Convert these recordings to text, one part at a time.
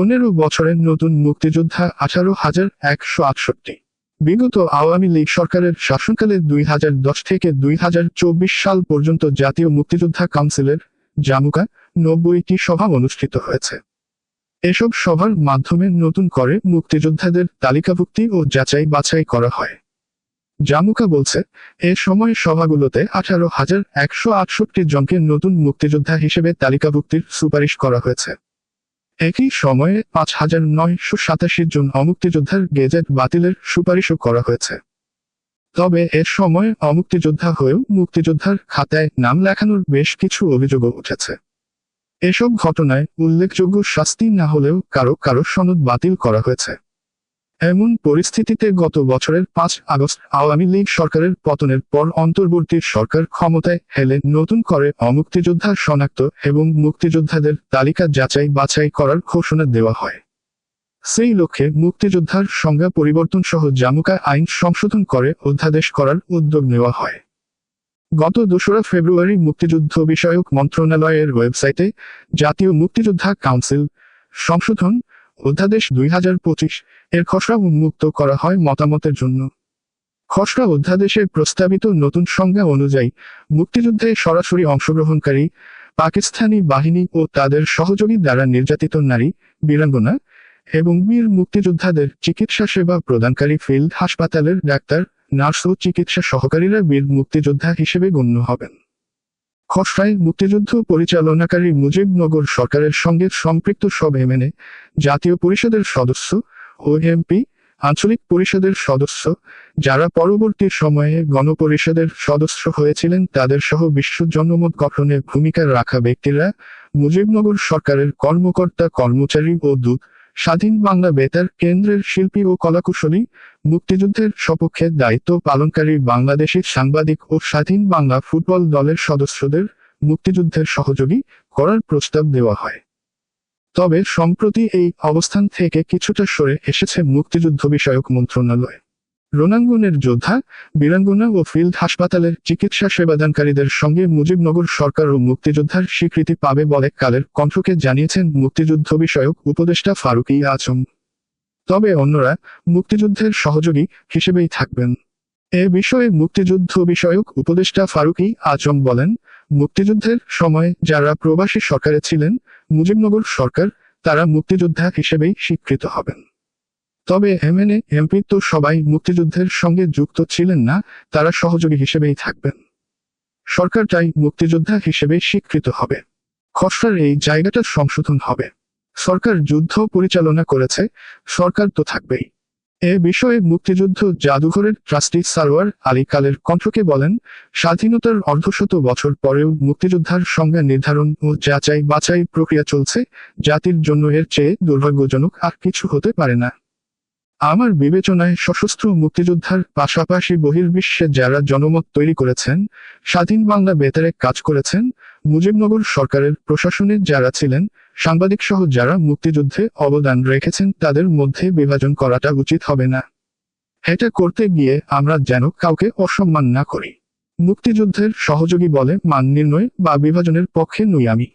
পনেরো বছরের নতুন মুক্তিযোদ্ধা আঠারো হাজার একশো আটষট্টি। বিগত আওয়ামী লীগ সরকারের শাসনকালে দুই হাজার দশ থেকে দুই হাজার চব্বিশ সাল পর্যন্ত জাতীয় মুক্তিযোদ্ধা কাউন্সিলের জামুকা নব্বইটি সভা অনুষ্ঠিত হয়েছে। এসব সভার মাধ্যমে নতুন করে মুক্তিযোদ্ধাদের তালিকাভুক্তি ও যাচাই বাছাই করা হয়। জামুকা বলছে, এ সময় সভাগুলোতে আঠারো হাজার একশো আটষট্টি জনকে নতুন মুক্তিযোদ্ধা হিসেবে তালিকাভুক্তির সুপারিশ করা হয়েছে। একই সময়ে পাঁচ হাজার নয়শো সাতাশি জন অমুক্তিযোদ্ধার গেজেট বাতিলের সুপারিশও করা হয়েছে। তবে এর সময় অমুক্তিযোদ্ধা হয়েও মুক্তিযোদ্ধার খাতায় নাম লেখানোর বেশ কিছু অভিযোগও উঠেছে। এসব ঘটনায় উল্লেখযোগ্য শাস্তি না হলেও কারও কারও সনদ বাতিল করা হয়েছে। এমন পরিস্থিতিতে গত বছরের পাঁচ আগস্ট আওয়ামী লীগ সরকারের পতনের পর অন্তর্বর্তী সরকার ক্ষমতায় হেলে নতুন করে অমুক্তিযোদ্ধা শনাক্ত এবং মুক্তিযোদ্ধাদের তালিকা যাচাই বাছাই করার ঘোষণা দেওয়া হয়। সেই লক্ষ্যে মুক্তিযোদ্ধার সংজ্ঞা পরিবর্তন সহ জামুকা আইন সংশোধন করে অধ্যাদেশ করার উদ্যোগ নেওয়া হয়। গত দোসরা ফেব্রুয়ারি মুক্তিযুদ্ধ বিষয়ক মন্ত্রণালয়ের ওয়েবসাইটে জাতীয় মুক্তিযোদ্ধা কাউন্সিল সংশোধন অধ্যাদেশ দুই হাজার পঁচিশ এর খসড়া উন্মুক্ত করা হয় মতামতের জন্য। খসড়া অধ্যাদেশে প্রস্তাবিত নতুন সংজ্ঞা অনুযায়ী, মুক্তিযুদ্ধে সরাসরি অংশগ্রহণকারী, পাকিস্তানি বাহিনী ও তাদের সহযোগী দ্বারা নির্যাতিত নারী, বীরাঙ্গনা এবং বীর মুক্তিযোদ্ধাদের চিকিৎসা সেবা প্রদানকারী ফিল্ড হাসপাতালের ডাক্তার, নার্স ও চিকিৎসা সহকারীরা বীর মুক্তিযোদ্ধা হিসেবে গণ্য হবেন। খসড়ায় মুক্তিযুদ্ধ পরিচালনাকারী মুজিবনগর সরকারের সঙ্গে সম্পৃক্ত সব এমএনএ জাতীয় পরিষদের সদস্য ও এমপি আঞ্চলিক পরিষদের সদস্য, যারা পরবর্তী সময়ে গণপরিষদের সদস্য হয়েছিলেন তাদের সহ বিশ্ব জনমত গঠনে ভূমিকা রাখা ব্যক্তিরা মুজিবনগর সরকারের কর্মকর্তা, কর্মচারী ও দূত স্বাধীন বাংলা বেতার কেন্দ্রের শিল্পী ও কলাকুশলী, মুক্তিযুদ্ধের সপক্ষে দায়িত্ব পালনকারী বাংলাদেশের সাংবাদিক ও স্বাধীন বাংলা ফুটবল দলের সদস্যদের মুক্তিযুদ্ধের সহযোগী করার প্রস্তাব দেওয়া হয়। তবে সম্প্রতি এই অবস্থান থেকে কিছুটা সরে এসেছে মুক্তিযুদ্ধ বিষয়ক মন্ত্রণালয়। রোনাঙ্গনের যোদ্ধা, বীরাঙ্গনা ও ফিল্ড হাসপাতালের চিকিৎসা সেবাদানকারীদের সঙ্গে মুজিবনগর সরকার ও মুক্তিযোদ্ধার স্বীকৃতি পাবে বলে কালের কণ্ঠকে জানিয়েছেন মুক্তিযুদ্ধ বিষয়ক উপদেষ্টা ফারুকি আজম। তবে অন্যরা মুক্তিযুদ্ধের সহযোগী হিসেবেই থাকবেন। এ বিষয়ে মুক্তিযুদ্ধ বিষয়ক উপদেষ্টা ফারুকি আজম বলেন, মুক্তিযুদ্ধের সময় যারা প্রবাসী সরকারে ছিলেন, মুজিবনগর সরকার তারা মুক্তিযোদ্ধা হিসেবেই স্বীকৃত হবেন। তবে এমএনএ এমপি তো সবাই মুক্তিযুদ্ধের সঙ্গে যুক্ত ছিলেন না, তারা সহযোগী হিসেবেই থাকবেন। সরকারটাই মুক্তিযোদ্ধা হিসেবে স্বীকৃত হবে। খসড়ার এই জায়গাটা সংশোধন হবে। সরকার যুদ্ধ পরিচালনা করেছে, সরকার তো থাকবেই। এ বিষয়ে মুক্তিযুদ্ধ জাদুঘরের ট্রাস্টি সারোয়ার আলী কালের কণ্ঠকে বলেন, স্বাধীনতার অর্ধশত বছর পরেও মুক্তিযোদ্ধার সংজ্ঞা নির্ধারণ ও যাচাই বাছাই প্রক্রিয়া চলছে, জাতির জন্য এর চেয়ে দুর্ভাগ্যজনক আর কিছু হতে পারে না। আমার বিবেচনায় সশস্ত্র মুক্তিযোদ্ধার পাশাপাশি বহির্বিশ্বে যারা জনমত তৈরি করেছেন, স্বাধীন বাংলা বেতারে কাজ করেছেন, মুজিবনগর সরকারের প্রশাসনে যারা ছিলেন, সাংবাদিক সহ যারা মুক্তিযুদ্ধে অবদান রেখেছেন তাদের মধ্যে বিভাজন করাটা উচিত হবে না। এটা করতে গিয়ে আমরা যেন কাউকে অসম্মান না করি। মুক্তিযুদ্ধের সহযোগী বলে মান নির্ণয় বা বিভাজনের পক্ষে নই আমি।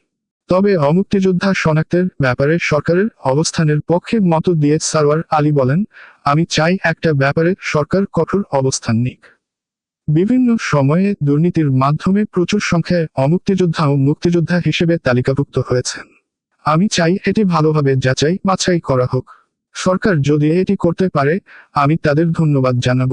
তবে অমুক্তিযোদ্ধা শনাক্তের ব্যাপারে সরকারের অবস্থানের পক্ষে মত দিয়ে সারওয়ার আলী বলেন, আমি চাই একটা ব্যাপারে সরকার কঠোর অবস্থান নিক। বিভিন্ন সময়ে দুর্নীতির মাধ্যমে প্রচুর সংখ্যায় অমুক্তিযোদ্ধা ও মুক্তিযোদ্ধা হিসেবে তালিকাভুক্ত হয়েছেন। আমি চাই এটি ভালোভাবে যাচাই বাছাই করা হোক। সরকার যদি এটি করতে পারে, আমি তাদের ধন্যবাদ জানাব।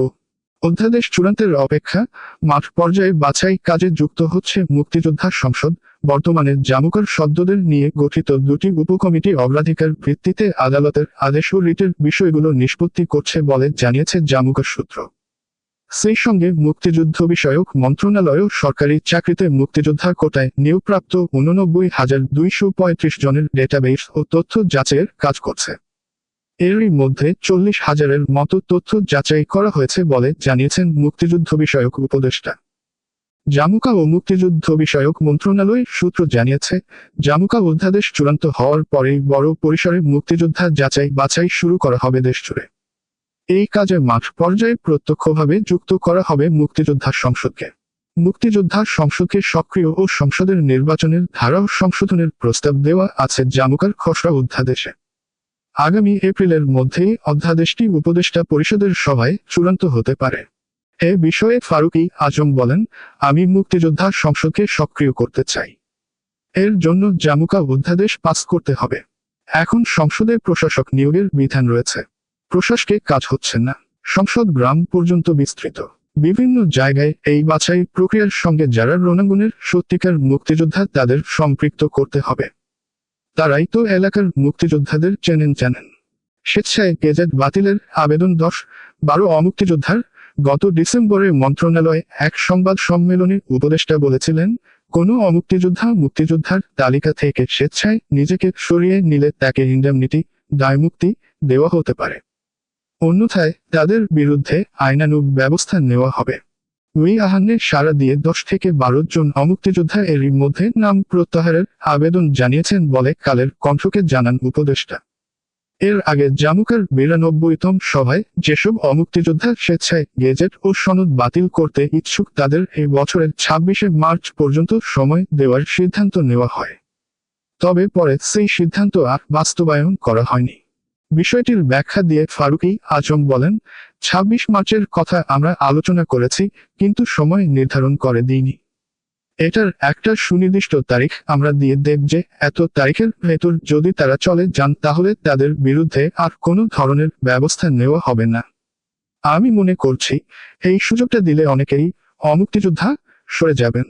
অধ্যাদেশ চূড়ান্তের অপেক্ষা, মাঠ পর্যায়ে বাছাই কাজে যুক্ত হচ্ছে মুক্তিযোদ্ধা সংসদ, বর্তমানে জামুকার সদ্যদের নিয়ে গঠিত দুটি উপকমিটি অগ্রাধিকার ভিত্তিতে আদালতের আদেশ ও রিটের বিষয়গুলো নিষ্পত্তি করছে বলে জানিয়েছে জামুকার সূত্র। সেই সঙ্গে মুক্তিযুদ্ধ বিষয়ক মন্ত্রণালয়ও সরকারি চাকরিতে মুক্তিযোদ্ধা কোটায় নিয়োগপ্রাপ্ত উননব্বই হাজার দুইশো পঁয়ত্রিশ জনের ডেটাবেস ও তথ্য যাচাইয়ের কাজ করছে। এরই মধ্যে চল্লিশ হাজারের মতো তথ্য যাচাই করা হয়েছে বলে জানিয়েছেন মুক্তিযুদ্ধ বিষয়ক উপদেষ্টা। জামুকা ও মুক্তিযুদ্ধ বিষয়ক মন্ত্রণালয় সূত্র জানিয়েছে, জামুকা অধ্যাদেশ চূড়ান্ত হওয়ার পরেই বড় পরিসরে মুক্তিযোদ্ধা যাচাই বাছাই শুরু করা হবে দেশজুড়ে এই কাজে মাঠ পর্যায়ে প্রত্যক্ষভাবে যুক্ত করা হবে মুক্তিযোদ্ধা সংসদকে। মুক্তিযোদ্ধা সংসদকে সক্রিয় ও সংসদের নির্বাচনের ধারা সংশোধনের প্রস্তাব দেওয়া আছে জামুকার খসড়া অধ্যাদেশে। আগামী এপ্রিলের মধ্যেই অধ্যাদেশটি উপদেষ্টা পরিষদের সভায় চূড়ান্ত হতে পারে। এ বিষয়ে ফারুকী আজম বলেন, আমি মুক্তিযোদ্ধা সংসদকে সক্রিয় করতে চাই। এর জন্য জামুকা অধ্যাদেশ পাস করতে হবে। এখন সংসদে প্রশাসক নিয়োগের বিধান রয়েছে। প্রশাসকে কাজ হচ্ছে না। সংসদ গ্রাম পর্যন্ত বিস্তৃত। বিভিন্ন জায়গায় এই বাছাই প্রক্রিয়ার সঙ্গে যারা রণাঙ্গনের সত্যিকার মুক্তিযোদ্ধা তাদের সম্পৃক্ত করতে হবে। তারাই তো এলাকার মুক্তিযোদ্ধাদের চেনেন জানেন স্বেচ্ছায় গেজেট বাতিলের আবেদন দশ, বারো অমুক্তিযোদ্ধার গত ডিসেম্বরে মন্ত্রণালয়ে এক সংবাদ সম্মেলনে উপদেষ্টা বলেছিলেন, কোনো অমুক্তিযোদ্ধা মুক্তিযোদ্ধার তালিকা থেকে স্বেচ্ছায় নিজেকে সরিয়ে নিলে তাকে ইন্ডেমনিটি, দায়মুক্তি দেওয়া হতে পারে। অন্যথায় তাদের বিরুদ্ধে আইনানুগ ব্যবস্থা নেওয়া হবে। উই আহান্নে সারা দিয়ে দশ থেকে বারো জন অমুক্তিযোদ্ধা এরই মধ্যে নাম প্রত্যাহারের আবেদন জানিয়েছেন বলে কালের কণ্ঠকে জানান উপদেষ্টা। এর আগে জামুকার বিরানব্বইতম সভায় যেসব অমুক্তিযোদ্ধা স্বেচ্ছায় গেজেট ও সনদ বাতিল করতে ইচ্ছুক তাদের এই বছরের ছাব্বিশে মার্চ পর্যন্ত সময় দেওয়ার সিদ্ধান্ত নেওয়া হয়। তবে পরে সেই সিদ্ধান্ত আর বাস্তবায়ন করা হয়নি। বিষয়টির ব্যাখ্যা দিয়ে ফারুকী আজম বলেন ২৬ মার্চের কথা আমরা আলোচনা করেছি, কিন্তু সময় নির্ধারণ করে দিইনি। এটার একটা সুনির্দিষ্ট তারিখ আমরা দিয়ে দেব যে, এত তারিখের ভেতর যদি তারা চলে যান, তাহলে তাদের বিরুদ্ধে আর কোনো ধরনের ব্যবস্থা নেওয়া হবে না। আমি মনে করছি, এই সুযোগটা দিলে অনেকেই অমুক্তিযোদ্ধা সরে যাবেন।